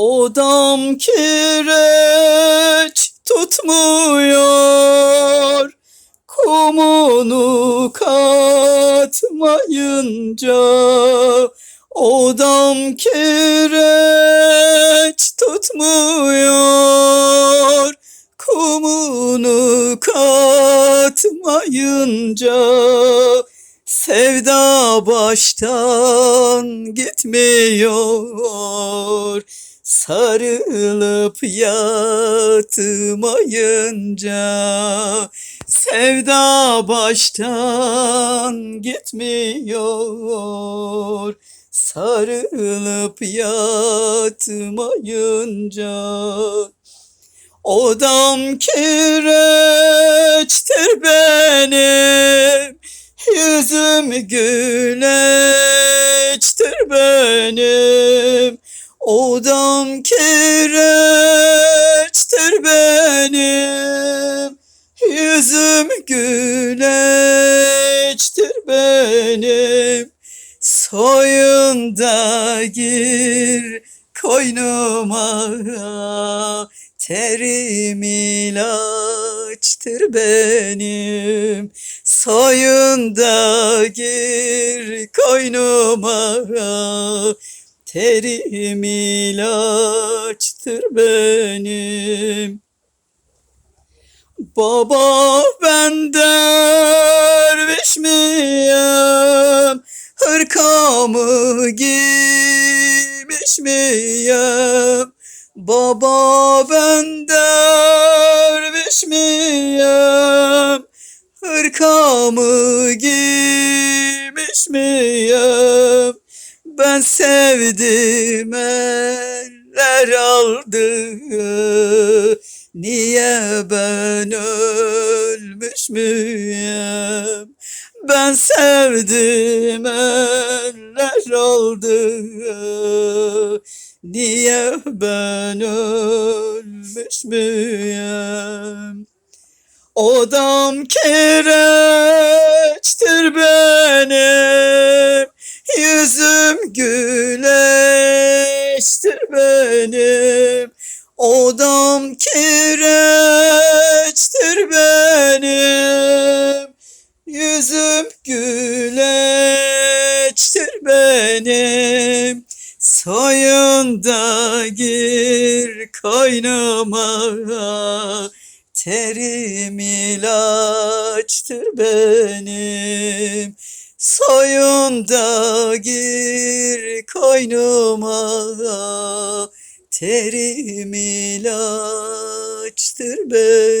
Odam kireç tutmuyor. Kumunu katmayınca Odam kireç tutmuyor. Kumunu katmayınca Sevda baştan gitmiyor Sarılıp yatmayınca Sevda baştan gitmiyor. Sarılıp yatmayınca Odam kireçtir benim Yüzüm güleçtir benim Odam kireçtir benim Yüzüm güleçtir benim. Soyun da gir koynuma Terim ilaçtır benim. Soyun da gir koynuma Terim ilaçtır benim Baba ben derviş miyim? Hırkamı giymiş miyim? Baba ben derviş miyim? Hırkamı giymiş miyim? Ben sevdim eller aldı Niye ben ölmüş müyüm? Ben sevdim eller aldı Niye ben ölmüş müyüm? Odam kireçtir benim Yüzüm güleçtir benim. Odam kireçtir benim. Yüzüm güleçtir benim. Soyun da gir koynuma Terim ilaçtır benim Soyun da gir koynuma Terim ilaçtır benim